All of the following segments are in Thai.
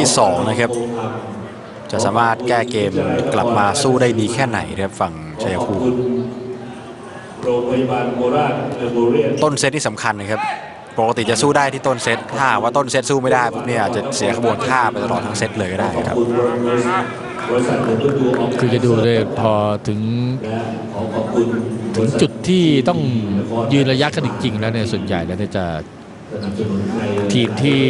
ที่สองนะครับจะสามารถแก้เกมกลับมาสู้ได้ดีแค่ไหนนะครับฝั่งชัยภูมิต้นเซตที่สำคัญนะครับปกติจะสู้ได้ที่ต้นเซตถ้าว่าต้นเซตสู้ไม่ได้ปุ๊บเนี่ยอาจจะเสียขบวนท่าไปตลอดทั้งเซตเลยก็ได้ครับคือจะดูเลยพอถึงถึงจุดที่ต้องยืนระยะกันจริงๆแล้วเนี่ยส่วนใหญ่แล้วจะ ทีมที่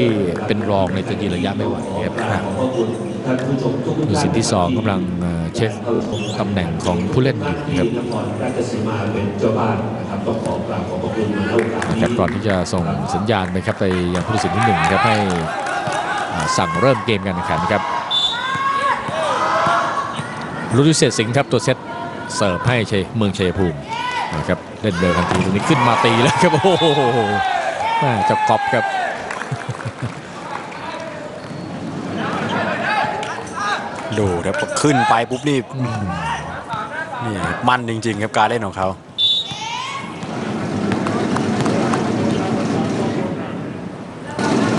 เป็นรองเนี่ยจะยืนระยะไม่ไหวนะครับขอบพระคุณท่านผู้ชมทุกๆดูสินที่สองกำลังเอ่อเช็คตำแหน่งของผู้เล่นอยู่ที่นะครับนครราชสีมาเป็นเจ้าบ้านนะครับต้องขอกราบขอบพระคุณมาณโอกาสนี้ครับก่อนที่จะส่งสัญญาณไปครับไปยังผู้ตัดสินที่หนึ่งครับให้อ่าสั่งเริ่มเกมกันนะครับนะครับรุดิเศษสิงห์ครับตัวเซตเสิร์ฟให้ชัยเมืองชัยภูมินะครับเล่นเร็วทันทีตรงนี้ขึ้นมาตีแล้วครับโอ้โห แม่เจะกอบครับดูครับพอขึ้นไปปุ๊บนี่นี่มันจริง ๆ ครับการเล่นของเขา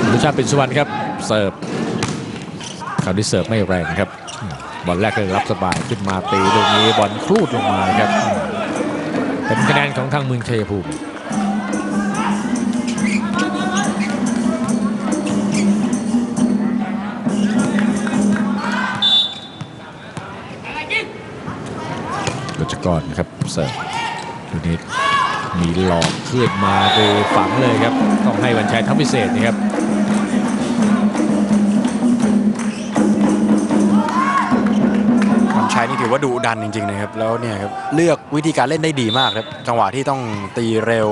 อนุชาติเป็นสุวรรณครับเสิร์ฟคราวนี้เสิร์ฟไม่แรงครับบอลแรกเลยรับสบายขึ้นมาตีตรงนี้บอลครูดลงมาครับเป็นคะแนนของทางเมืองชัยภูมิ กจกรครับเสิร์ฟดูนี้มีหลอกขึ้นมาดูฝังเลยครับ ต้องให้วันชัยทำพิเศษนะครับมันชัยนี่ถือว่าดุดันจริงๆนะครับ แล้วเนี่ยครับเลือกวิธีการเล่นได้ดีมากครับ จังหวะที่ต้องตีเร็ว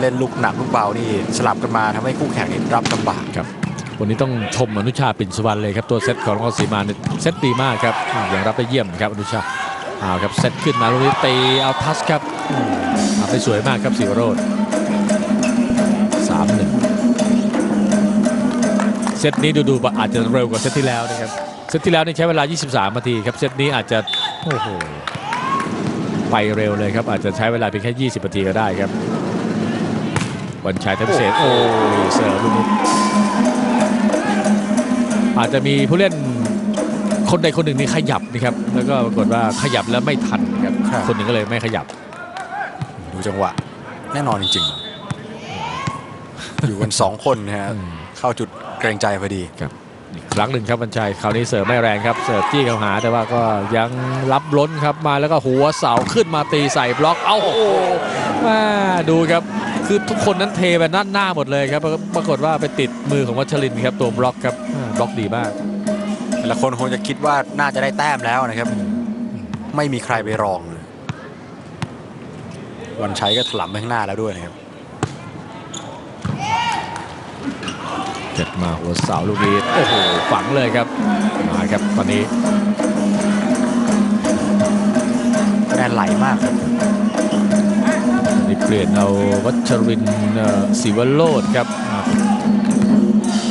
เล่นลูกหนักลูกเบานี่สลับกันมาทำให้คู่แข่งนี่รับลำบากครับวันนี้ต้องชมอนุชาปิ่นสุวรรณเลยครับ ตัวเซตของนครศรีมาเนี่ยเซตดีมากครับอย่างรับได้เยี่ยมครับอนุชา เอาครับเซตขึ้นมาลูกนี้ตีเอาทัชครับทำได้สวยมากครับสิวโรธสามหนึ่งเซตนี้ดูๆอาจจะเร็วกว่าเซตที่แล้วนะครับเซตที่แล้วนี่ใช้เวลา 23 นาทีครับเซตนี้อาจจะโอ้โหไปเร็วเลยครับ อาจจะใช้เวลาเพียงแค่ 20 นาทีก็ได้ครับวันชัยทัพเศษโอ้เสิร์ฟลูกนี้อาจจะมีผู้เล่น คนใดคนหนึ่งนี่ขยับนะครับ แล้วก็ปรากฏว่าขยับแล้วไม่ทันครับ ครับ คนหนึ่งก็เลยไม่ขยับ ดูจังหวะ แน่นอนจริง ๆ อยู่กันสองคนนะฮะอืมเข้าจุดเกรงใจพอดีอีกครั้งหนึ่งครับบรรชัยคราวนี้เสิร์ฟไม่แรงครับ เสิร์ฟจี้เข้าหาแต่ว่าก็ยังรับล้นครับมาแล้วก็หัวเสาขึ้นมาตีใส่บล็อก เอ้าโอ้โหแม่ดูครับ คือทุกคนนั้นเทไปด้านหน้าหมดเลยครับปรากฏว่าไปติดมือของวัชรินทร์ครับตัวบล็อกครับอ่าบล็อกดีมาก แต่ละคนคงจะคิดว่าน่าจะได้แต้มแล้วนะครับ ไม่มีใครไปรองเลยวันชัยก็ถลำไปข้างหน้าแล้วด้วยนะครับเจ็ดมาหัวเสาลูกนี้โอ้โหฝังเลยครับมาครับตอนนี้คะแนนไหลมากครับตอนนี้เปลี่ยนเอาวัชรินทร์เอ่อศิวโรธครับอ่า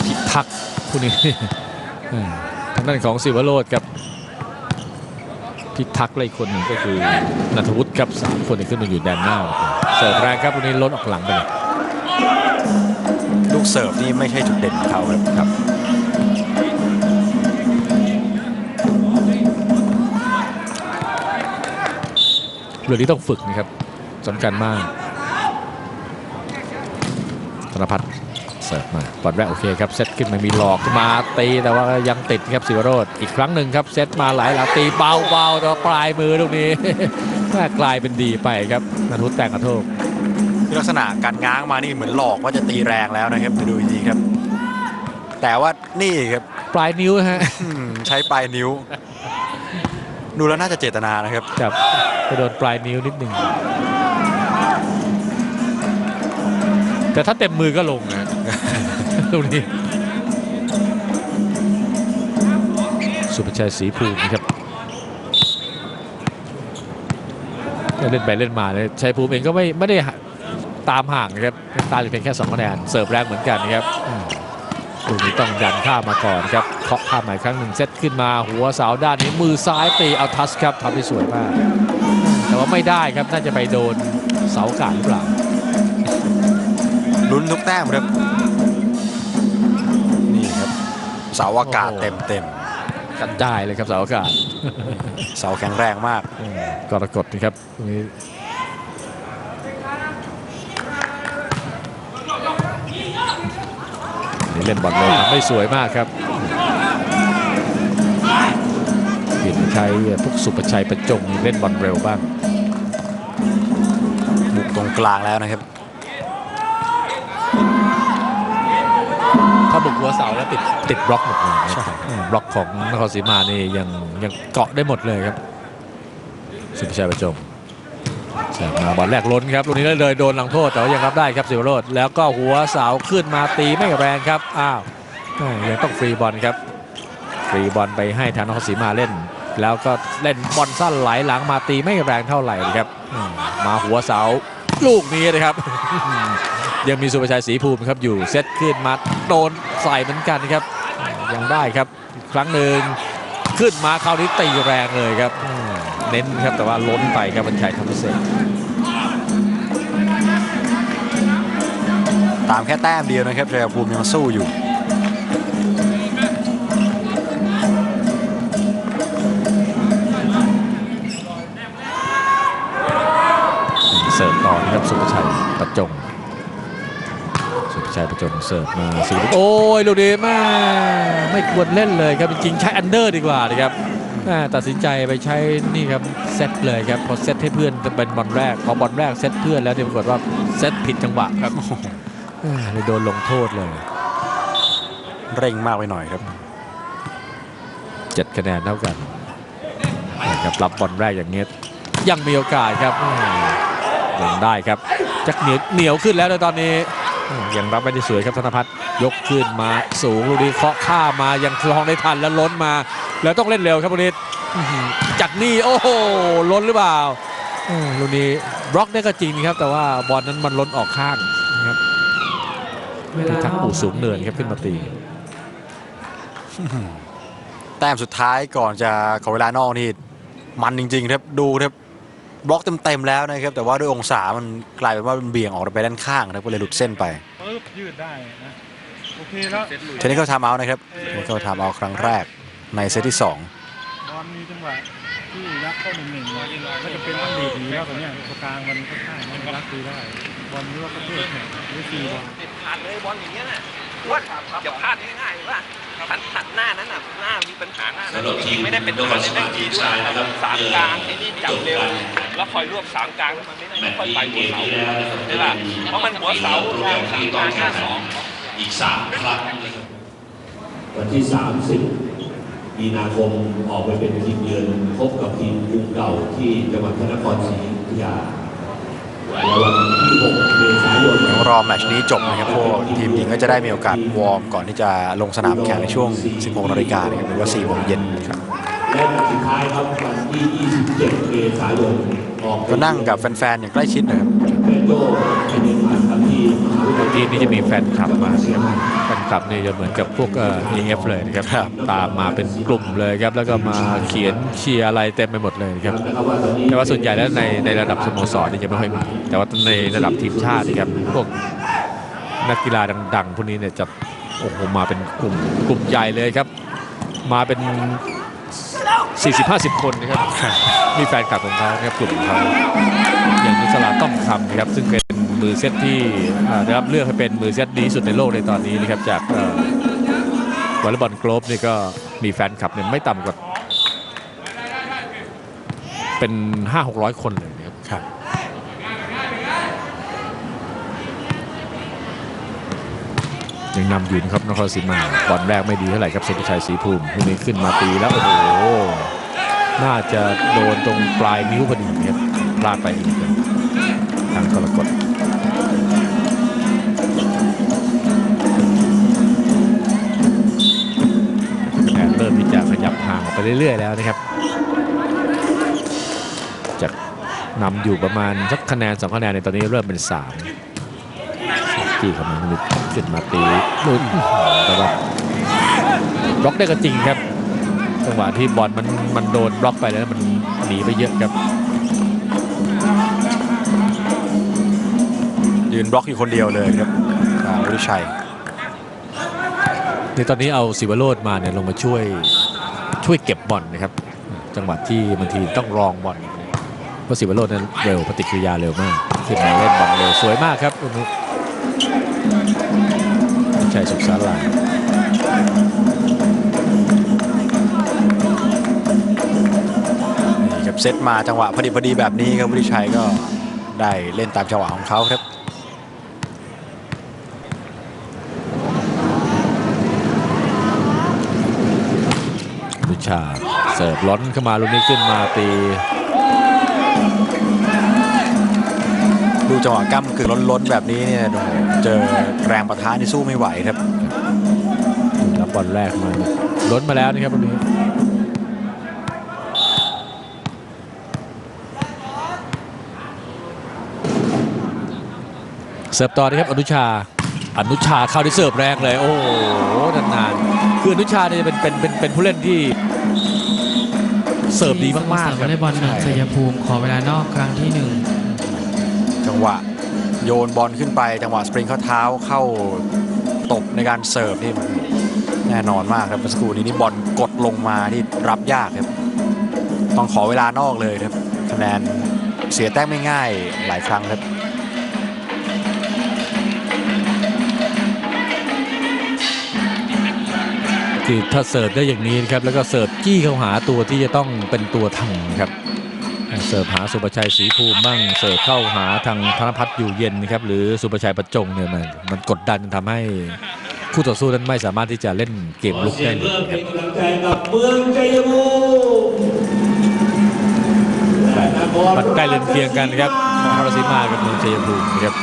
พิทักษ์ผู้นี้เอ่อทาง ด้านของศิวโรธครับพิทักษ์และอีกคนหนึ่งก็คือนัทวุฒิครับสามคนที่ขึ้นมาอยู่แดนหน้าเสิร์ฟแรงครับวันนี้ล้นออกหลังไปเลยลูกเสิร์ฟนี่ไม่ใช่จุดเด่นของเขาครับครับเรื่องนี้ต้องฝึกนะครับสำคัญมากธนพัฒน์ เสิร์ฟมาบอลแรกโอเคครับเซตขึ้นมามีหลอกขึ้นมาตีแต่ว่ายังติดครับสิวโรธอีกครั้งหนึ่งครับเซตมาหลายหลังตีเบาๆแต่ว่าปลายมือตรงนี้แม่กลายเป็นดีไปครับนันทุตแต่งกระโทษคือลักษณะการง้างมานี่เหมือนหลอกว่าจะตีแรงแล้วนะครับไปดูอีกทีครับ แต่ว่านี่ครับปลายนิ้วฮะอืมใช้ปลายนิ้ว ดูแล้วน่าจะเจตนานะครับจับไปโดนปลายนิ้วนิดหนึ่งแต่ถ้าเต็มมือก็ลงนะ ตรงนี้ สุภชัยศรีภูมิครับเล่นไปเล่นมาเลยชัยภูมิเองก็ไม่ไม่ได้ตามห่างนะครับตามอยู่เพียงแค่2คะแนนเสิร์ฟแรงเหมือนกันนะครับตรงนี้ต้องดันข้ามมาก่อนครับเคาะข้ามมาอีกครั้งหนึ่งเซตขึ้นมาหัวเสาด้านนี้มือซ้ายตีเอาทัชครับทำได้สวยมาก แต่ว่าไม่ได้ครับน่าจะไปโดนเสากาดหรือเปล่าลุ้นทุกแต้มครับ เสาอากาศเต็มเต็มกระจายเลยครับเสาอากาศๆเสาแข็งแรงมากอืมกรกฎนะครับตรงนี้นี่เล่นบอลเลยทำได้สวยมากครับเปลี่ยนใช้พวกสุประชัยประจงเล่นบอลเร็วบ้าง บุกตรงกลางแล้วนะครับ ถ้าบุกหัวเสาแล้วติดติดบล็อกหมดเลยนะครับอืมบล็อกของนครศรีมานี่ยังยังเกาะได้หมดเลยครับ สุภาชัยประจงแสบมาบอลแรกล้นครับลูกนี้เลยโดนหลังโทษแต่ว่ายังรับได้ครับสิวโรดแล้วก็หัวเสาขึ้นมาตีไม่แรงครับอ้าวแม่ยังต้องฟรีบอลครับ ฟรีบอลไปให้ทางนครศรีมาเล่น แล้วก็เล่นบอลสั้นไหลหลังมาตีไม่แรงเท่าไหร่นะครับอืมมาหัวเสาลูกนี้นะครับ ยังมีสุภาชัยศรีภูมิครับอยู่เซตขึ้นมาโดนใส่เหมือนกันครับ ยังได้ครับอีกครั้งหนึ่งขึ้นมาคราวนี้ตีแรงเลยครับอืมเน้นครับแต่ว่าล้นไปครับบรรชัยธรรมเศษตามแค่แต้มเดียวนะครับชัยภูมิยังสู้อยู่เสิร์ฟต่อนะครับสุภาชัยประจง สุภาชัยประจงเสิร์ฟมาสิโอ้ยลูกนี้แม่ไม่ควรเล่นเลยครับจริงๆใช้อันเดอร์ดีกว่านะครับแม่ตัดสินใจไปใช้นี่ครับเซตเลยครับพอเซตให้เพื่อนเป็นบอลแรกพอบอลแรกเซตเพื่อนแล้วเนี่ยปรากฏว่าเซตผิดจังหวะครับแม่เลยโดนลงโทษเลย เร่งมากไปหน่อยครับเจ็ดคะแนนเท่ากันนะครับรับบอลแรกอย่างเงี้ยยังมีโอกาสครับอืมยังได้ครับจักเหนียวเหนียวขึ้นแล้วในตอนนี้อืม ยังรับไม่ได้สวยครับธนพัฒน์ยกขึ้นมาสูงลูกนี้เคาะข้ามมายังคลองได้ทันแล้วล้นมา แล้วต้องเล่นเร็วครับลูกนี้อื้อหือจากนี่โอ้โหล้นหรือเปล่าอืมลูกนี้บล็อกได้ก็จริงครับ แต่ว่าบอลนั้นมันล้นออกข้างนะครับเป็นทักปูสูงเนินครับขึ้นมาตีแต้มสุดท้ายก่อนจะขอเวลานอกนี่มันจริงๆครับดูครับ บล็อกเต็มๆแล้วนะครับ แต่ว่าด้วยองศามันกลายเป็นว่ามันเบี่ยงออกไปด้านข้างนะครับก็เลยหลุดเส้นไปปึ๊บยืดได้นะโอเคแล้วเทนนิสเข้าทำเอานะครับเทนนิสเข้าทำเอาครั้งแรกในเซตที่2บอลมีจังหวะที่ยักเข้าหนึ่งหนึ่งก็จะเป็นต้องดีดหนีแล้วตอนเนี้ยตัวกลางมันค่อนข้างมันรักดีได้บอลนี่ว่าประเภทเนี่ยหรือฟรีบอลเด็ดขาดเลยบอลอย่างเงี้ยน่ะว่าอย่าพลาดง่ายๆว่า หันหันหน้านั้นน่ะหน้ามีปัญหาหน้านั้นสำหรับทีมไม่ได้เป็นนครสวรรค์ทีมชายนะครับสามกลางไอ้นี่จับเร็วแล้วคอยรวบสามกลางแล้วมันไม่ได้แมไม่ตช์ค่อยนี้ไปเกหัวมเสาที่แล้วนะครับใช่ป่ะเพราะมันหัวเสาโปรแกรมที่ต้องกแข่ลางงหน้าขัสองนอีก3ครั้งนะครับวันที่30มีนาคมออกไปเป็นทีมเยือนพบกับทีมกรุงเก่าที่จังหวัดพระนครศรีอยุธยาและวันที่6เมษายนเดี๋ยวรอแมตช์นี้จบนะครับพวกทีมหญิงก็จะได้มีโอกาสวอร์มก่อนที่จะลงสนามแข่งในช่วง 16นาฬิกานะครับหรือว่า4โมงเย็นครับและแมตช์สุดท้ายครับวันที่ 27 เมษายนออกก็นั่งกับแฟนๆอย่างใกล้ชิดนะครับแมนโดเป็นยังไงครับที่มหาวิทยาลัยทีมนี้จะมีแฟนคลับมานะ ครับแฟนคลับนี่จะเหมือนกับพวกเอ่อ AF เลยนะครับครับตามมาเป็นกลุ่มเลยครับแล้วก็มาเขียนเชียร์อะไรเต็มไปหมดเลยครับนะครับว่าตอนนี้แต่ว่าส่วนใหญ่แล้วในในระดับสโมสรนี่จะไม่ค่อยมีแต่ว่าในระดับทีมชาตินี่ครับพวกนักกีฬาดังๆพวกนี้เนี่ยจะโอ้โหมาเป็นกลุ่มกลุ่มใหญ่เลยครับ มาเป็น 40-50 คนนะครับ มีแฟนคลับของเขานะครับกลุ่มของเขาอย่างนุสลาต้องทำนะครับซึ่งเป็น มือเซตที่อ่าได้รับเลือกให้เป็นมือเซตดีที่สุดในโลกในตอนนี้นะครับจากเอ่อวอลเลย์บอลโกลบนี่ก็มีแฟนคลับเนี่ยไม่ต่ำกว่าเป็น 5-600 คนเลยนะครับครับยังนำอยู่นะครับนครศรีมาบอลแรกไม่ดีเท่าไหร่ครับสุภชัยศรีภูมิผู้นี้ขึ้นมาตีแล้ว โอ้โห น่าจะโดนตรงปลายนิ้วพอดีครับพลาดไปอีกครับทางกรกฎ เรื่อย ๆ แล้วนะครับจากนำอยู่ประมาณสักคะแนนสองคะแนนในตอนนี้เริ่มเป็นสามที่กำลังขึ้นมาตีลุนแต่ว่าบล็อกได้ก็จริงครับจังหวะที่บอลมันมันโดนบล็อกไปแล้วมันหนีไปเยอะครับ ยืนบล็อกอยู่คนเดียวเลยครับวิชัยในตอนนี้เอาศิวโรดมาเนี่ยลงมาช่วย ช่วยเก็บบอลนะครับ จังหวะที่บางทีต้องรองบอลเพราะศิวโรดนั้นเร็วปฏิกิริยาเร็วมากขึ้นมาเล่นบอลเร็วสวยมากครับตรงนี้ชัยสุขสารานี่ครับเซตมาจังหวะพอดีพอดีแบบนี้ครับวุฒิชัยก็ได้เล่นตามจังหวะของเขาครับ นุ ชา เสิร์ฟล้นเข้ามาลูกนี้ขึ้นมาตีดูจังหวะก้ำกึ่งล้นๆแบบนี้เนี่ยเจอแรงประทะนี่สู้ไม่ไหวครับรับบอลแรกมาล้นมาแล้วนะครับลูกนี้เสิร์ฟต่อนะครับอนุชาอนุชาเข้าที่เสิร์ฟแรงเลย โอ้โหนานๆคืออนุชาเนี่ยเป็นเป็นเป็นเป็นผู้เล่นที่ เสิร์ฟดีมากๆสโมสรควรัอบลเลย์บอลหนึ่งชัยภูมิขอเวลานอกครั้งที่หนึ่งจังหวะโยนบอลขึ้นไปจังหวะสปริงเข้าเท้าเข้าตบในการเสิร์ฟนี่แน่นอนมากครับเมื่อสักครู่นี้นี่บอลกดลงมาที่รับยากครับ ต้องขอเวลานอกเลยครับคะแนนเสียแต้มไม่ง่ายหลายครั้งครับ คือถ้าเสิร์ฟได้อย่างนี้นะครับแล้วก็เสิร์ฟจี้เข้าหาตัวที่จะต้องเป็นตัวทำครับเสิร์ฟหาสุประชัยศรีภูมิบ้างเสิร์ฟเข้าหาทางธนพัฒน์อยู่เย็นนะครับหรือสุประชัยประจงเนี่ยมันมันกดดันทำให้คู่ต่อสู้นั้นไม่สามารถที่จะเล่นเกมขอลุกเสียได้งเลเพื่ยอนะคเป็รับนกำลังใจกับเมืองชัยภูมิและนครมันใกล้เรือนเคียงกันครับนครราชสีมากับเมืองชัยภูมินะครับ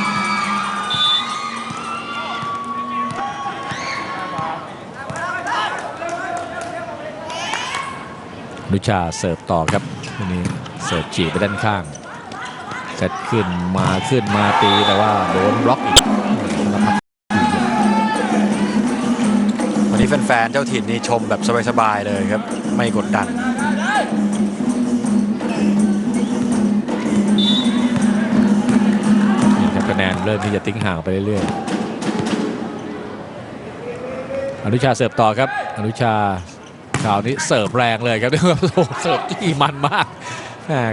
นุชาเสิร์ฟต่อครับทีนี้เสิร์ฟฉีกไปด้านข้างเซตขึ้นมาขึ้นมาตีแต่ว่าโดนบล็อกอีกธนพัฒน์อยู่เย็นวันนี้แฟนๆเจ้าถิ่นนี่ชมแบบสบายๆเลยครับ ไม่กดดันนี่ครับคะแนนเริ่มที่จะทิ้งห่างไปเรื่อยๆอนุชาเสิร์ฟต่อครับ อนุชา คราวนี้เสิร์ฟแรงเลยครับเรียกว่าโอ้เสิร์ฟที่มันมาก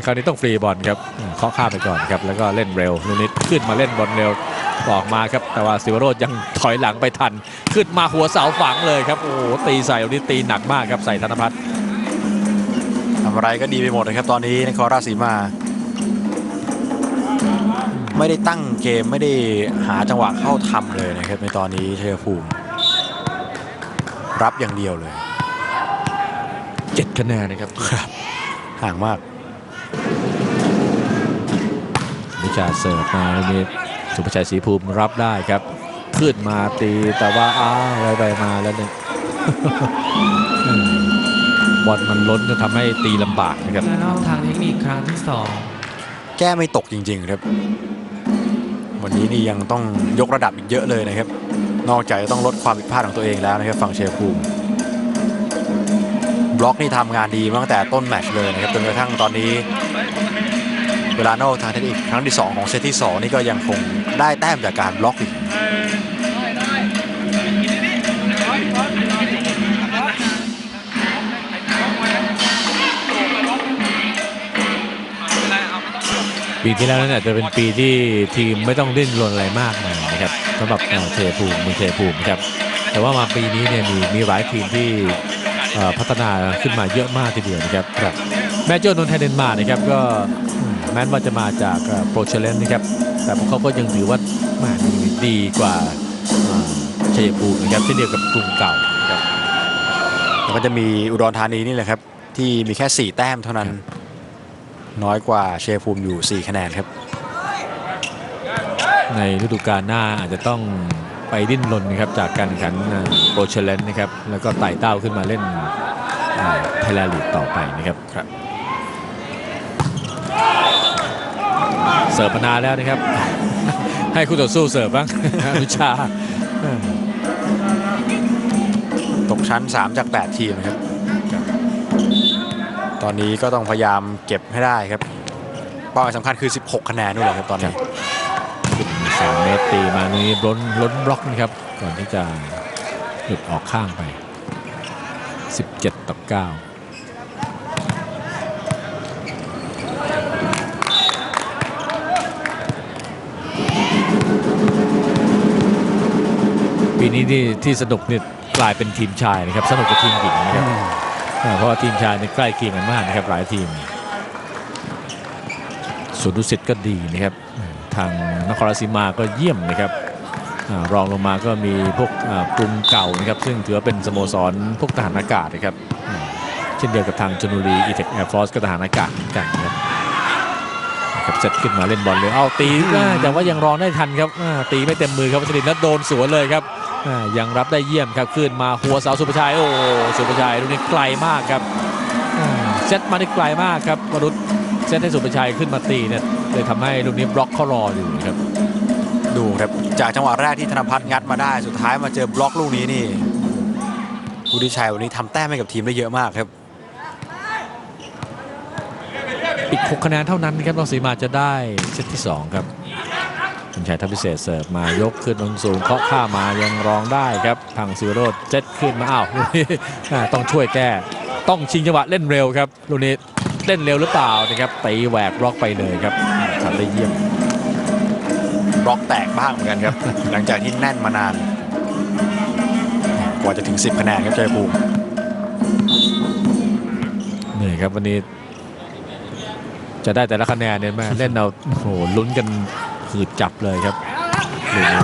คราวนี้ต้องฟรีบอลครับเคาะข้ามไปก่อนครับแล้วก็เล่นเร็วลูนิดขึ้นมาเล่นบอลเร็วออกมาครับ แต่ว่าสิวโรจน์ยังถอยหลังไปทัน ขึ้นมาหัวเสาฝังเลยครับโอ้โหตีใส่ลูกนี้ตีหนักมากครับใส่ธนพัฒน์ทำอะไรก็ดีไปหมดนะครับตอนนี้นครราชสีมา ไม่ได้ตั้งเกมไม่ได้หาจังหวะเข้าทำเลยนะครับในตอนนี้เชัยภูมิ รับอย่างเดียวเลย เจ็ดคะแนนนะครับครับ ห่างมากนิชาเสิร์ฟมาลูกนี้สุภชัยศรีภูมิรับได้ครับ ขึ้นมาตีแต่ว่าอ้าวไปไปมาแล้วเนี่ยอืมบอลมันล้นจะทำให้ตีลำบากนะครับเวลานอกทางเทคนิคครั้งที่สองแก้ไม่ตกจริง ๆ ครับ วันนี้นี่ยังต้องยกระดับอีกเยอะเลยนะครับ นอกจากจะต้องลดความผิดพลาดของตัวเองแล้วนะครับฝั่งเชียร์ภูมิบ ล็อกนี่ทำงานดีมาตั้งแต่ต้นแมตช์เลยนะครับจนกระทั่งตอนนี้ เวลาโนอกทางเทคนิคครั้งที่ 2 ของเซตที่ 2 นี่ก็ยังคงได้แต้มจากการบล็อกอีกปีที่แล้วนั่นอาจจะเป็นปีที่ทีมไม่ต้องดิ้นรนอะไรมากมายนะครับสำหรับเอ่อเทภูมิเมือเทภูมิครับแต่ว่ามาปีนี้เนี่ยมีมีหลายทีมที่ พัฒนาขึ้นมาเยอะมากทีเดียวนะครับครับแม้เจ้านนท์ไทยเดนมาร์กนะครับก็อืมแม้ว่าจะมาจากโปรเชเลนนะครับแต่พวกเขาก็ยังถือว่าแหม่ดีกว่าอ่าชัยภูมินะครับเช่นเดียวกับกรุงเก่านะครับแล้วก็จะมีอุดรธานีนี่แหละครับที่มีแค่ 4 แต้มเท่านั้นน้อยกว่าเชียร์ภูมิอยู่ 4 คะแนนครับ ในฤดูกาลหน้าอาจจะต้อง ไปดิ้นรนนะครับจากการแข่งขันโปรเชเลนนะครับแล้วก็ไต่เต้าขึ้นมาเล่นไทยแลนด์ลีกต่อไปนะครับครับเสิร์ฟมานานแล้วนะครับ ให้คู่ต่อสู้เสิร์ฟบ้างอนุชา ตกชั้น 3 จาก 8 ทีมนะครับ ตอนนี้ก็ต้องพยายามเก็บให้ได้ครับ เป้าหมายสำคัญคือ 16 คะแนนด้วยแหละครับตอนนี้สามเมตร ตีมานี้ล้นล้นบล็อกนะครับ ก่อนที่จะหลุดออกข้างไป 17 ต่อ9ปีนี้ที่ที่สนุกเนี่ยกลายเป็นทีมชายนะครับสนุกกับทีมหญิงนะครับอ่าเพราะว่าทีมชายเนี่ยใกล้เคียงกันมากนะครับหลายทีมสุดุสิตก็ดีนะครับ ทางนครราชสีมาก็เยี่ยมนะครับอรองลงมาก็มีพวกอ่ากรุงเก่านะครับ ซึ่งถือว่าเป็นสโมสรพวกทหารอากาศนะครับ เช่นเดียวกับทางชนุรีอีเทคแอร์ฟอร์สก็ทหารอากาศเหมือนกันนะครับครับเซตขึ้นมาเล่นบอลเลย เอาตีอ่าแต่ว่ายังรองได้ทันครับตีไม่เต็มมือครับวัชรินทร์แล้วโดนสวนเลยครับยังรับได้เยี่ยมครับขึ้นมาหัวเสาสุภชัยโอ้สุภชัยลูกนี้ไกลมากครับเซตมาได้ไกลมากครับวรุษเซตให้สุภชัยขึ้นมาตีเนี่ย เลยทำให้ลูกนี้บล็อกเขารออยู่ครับ ดูครับจากจังหวะแรกที่ธนพัฒน์งัดมาได้สุดท้ายมาเจอบล็อกลูกนี้นี่วุฒิชัยวันนี้ทำแต้มให้กับทีมได้เยอะมากครับอีก6คะแนนเท่านั้นนะครับนครศรีมาจะได้เซตที่ 2 ครับคุณชัยทัพพิเศษเสิร์ฟมายกขึ้นบนสูงเคาะข้ามายังรองได้ครับทางซิวโรดเจ็ดขึ้นมาอ้าวลูกนี้อ่าต้องช่วยแก้ ต้องชิงจังหวะเล่นเร็วครับลูกนี้เล่นเร็วหรือเปล่านะครับตีแหวกบล็อกไปเลยครับ ทำได้เยี่ยม บล็อกแตกบ้างเหมือนกันครับ หลังจากที่แน่นมานาน กว่าจะถึง 10 คะแนนครับชัยภูมินี่ครับวันนี้ จะได้แต่ละคะแนนเนี่ยแม่เล่นเอาโอ้โหลุ้นกันหืดจับเลยครับลูกนี้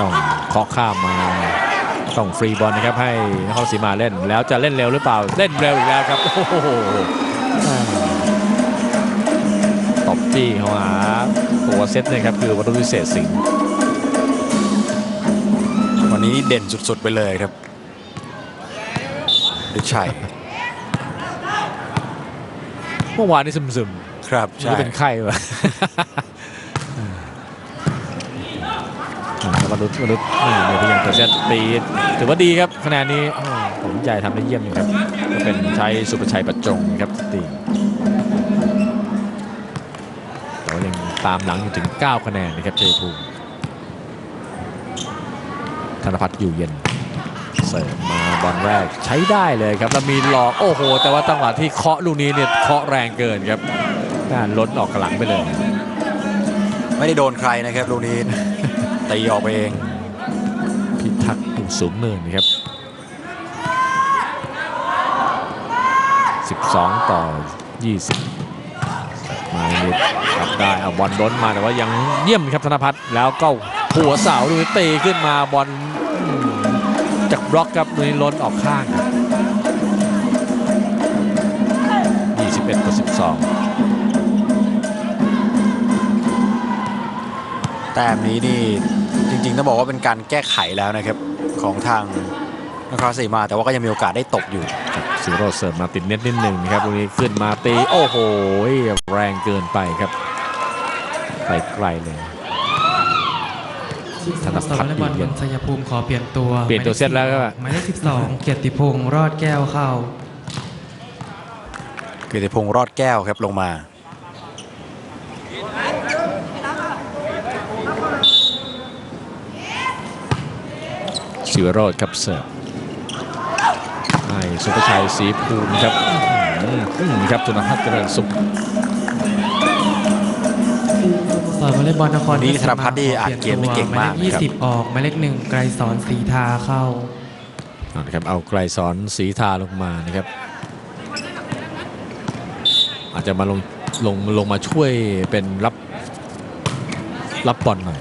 ต้องเคาะข้ามมาต้องฟรีบอลนะครับให้นครศรีมาเล่น แล้วจะเล่นเร็วหรือเปล่าเล่นเร็วอีกแล้วครับโอ้โห จี้เข้าหาตัวเซตเนี่ยครับคือวัตถุวิเศษสิงห์วันนี้เด่นสุดๆไปเลยครับวุฒิชัยเมื่อวานนี้ซึมครับๆใช่จะเป็นไข้วะอ่าวรุษวรุษนี่พยายามจะเซตตีถือว่าดีครับคะแนนนี้โอ้ผมใจทำได้เยี่ยมอยู่ครับก็เป็นใช้สุประชัยประจงครับ ตามหลังอยู่ถึง 9 คะแนนนะครับชัยภูมิธนพัฒน์อยู่เย็นเสิร์ฟมาบอลแรกใช้ได้เลยครับแล้วมีหลอกโอ้โห แต่ว่าจังหวะที่เคาะลูกนี้เนี่ยเคาะแรงเกินครับน่าล้นออกกระหลังไปเลย ไม่ได้โดนใครนะครับลูกนี้ตีออกไปเอง พิทักษ์อยู่สูงเนินนะครับ 12 ต่อ 20มานิด รับได้เอาบอลล้นมาแต่ว่ายังเยี่ยมครับธนพัฒน์แล้วก็หัวเสาดูตีขึ้นมาบอลอืมจากบล็อกครับดูนี้ล้นออกข้างครับ21ต่อแต้มนี้นี่จริงๆต้องบอกว่าเป็นการแก้ไขแล้วนะครับของทางนครราชสีมาแต่ว่าก็ยังมีโอกาสได้ตกอยู่12ซิโรเสิร์ฟมาติดเน็ตนิดหนึ่งนะครับดูนี้ขึ้นมาตี โอ้โห แรงเกินไปครับ ไปไกลเลยธนสพัวฒรน์รค์บอลเย็นชัยภูมิขอเปลี่ยนตัวเปลี่ยนตัวเซตแล้วครับหมายเลข12เกียรติพงศ์รอดแก้วเข้า เกียรติพงศ์รอดแก้วครับลงมาศิวโรธครับเสิร์ฟให้สุภชัยศรีภูมิครับอื้อหืออื้อหือครับจุนพัฒน์เจริญสุข สอนวอลเลย์บอลนครวันนี้ธนพัฒน์นี่อ่านเกมได้เก่งมากหมายเลขนะครับ20ออกหมายเลขหนึ่งไกรสอนสีทาเข้าเอาละครับเอาไกลสอนสีทาลงมานะครับ อาจจะมาลงลงลงมาช่วยเป็นรับรับบอลหน่อย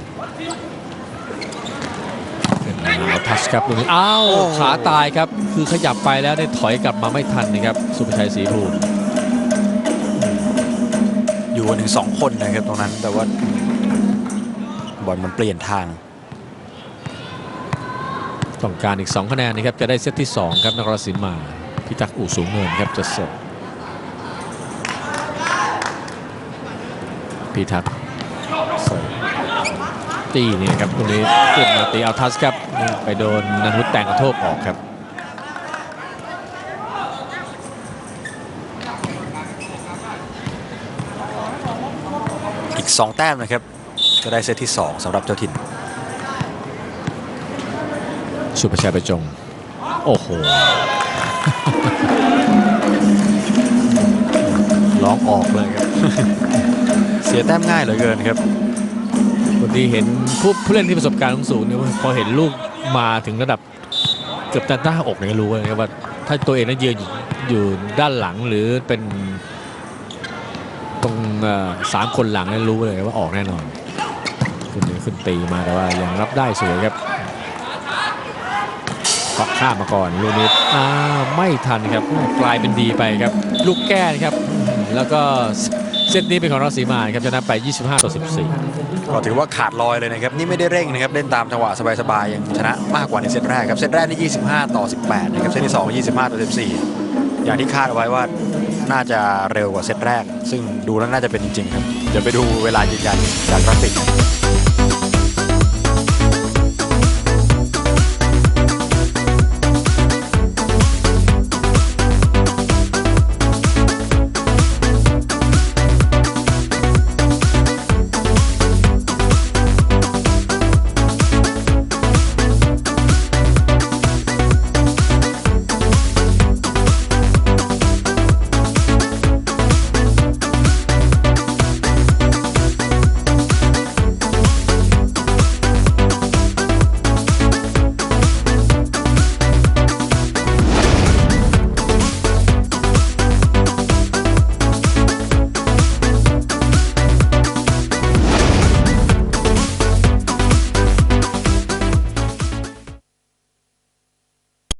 เป็นเอาทัชครับตรงนี้อ้าวโอ้โหขาตายครับ คือขยับไปแล้วได้ถอยกลับมาไม่ทันนะครับ สุภชัยศรีภูมิ อยู่กันถึงสองคนนะครับตรงนั้นแต่ว่าบอลมันเปลี่ยนทาง ต้องการอีก 2 คะแนนนะครับ จะได้เซตที่ 2 ครับนครราชสีมา พิทักษ์อู่สูงเนินครับจะเสิร์ฟพิทักษ์เสิร์ฟตีนี่ครับตรงนี้ขึ้นมาตีเอาทัสครับ ไปโดนนันวุฒิแต่งกระโทกออกครับ 2 แต้มนะครับ จะได้เซตที่ 2 สำหรับเจ้าถิ่น สุประชัยประจง โอ้โห ร้องออกเลยครับ เสียแต้มง่ายเหลือเกินครับวันที่เห็นผู้ผู้เล่นที่ประสบการณ์สูงเนี่ยพอเห็นลูกมาถึงระดับเกือบตันหน้าอกเนี่ยรู้เลยครับว่า ถ้าตัวเองนั้นยืนอยู่ด้านหลังหรือเป็น สามคนหลังนี่ยรู้เลยว่าออกแน่นอน ขึ้นขึ้นตีมาแต่ว่ายังรับได้สวยครับเคาะข้ามมาก่อนลูกนี้อ้าไม่ทันครับกลายเป็นดีไปครับ ลูกแก้ครับ แล้วก็เซตนี้เป็นของราชสีมาครับชนะไป 25 ต่อ 14 ก็ถือว่าขาดลอยเลยนะครับ นี่ไม่ได้เร่งนะครับ เล่นตามจังหวะสบายๆยังชนะมากกว่าในเซตแรกครับ เซตแรกนี่ 25 ต่อ 18 นะครับ เซตที่ 2 25 ต่อ 14 อย่างที่คาดเอาไว้ว่า น่าจะเร็วกว่าเซตแรก ซึ่งดูแล้วน่าจะเป็นจริงๆครับ เดี๋ยวไปดูเวลายืนยันจากกราฟิก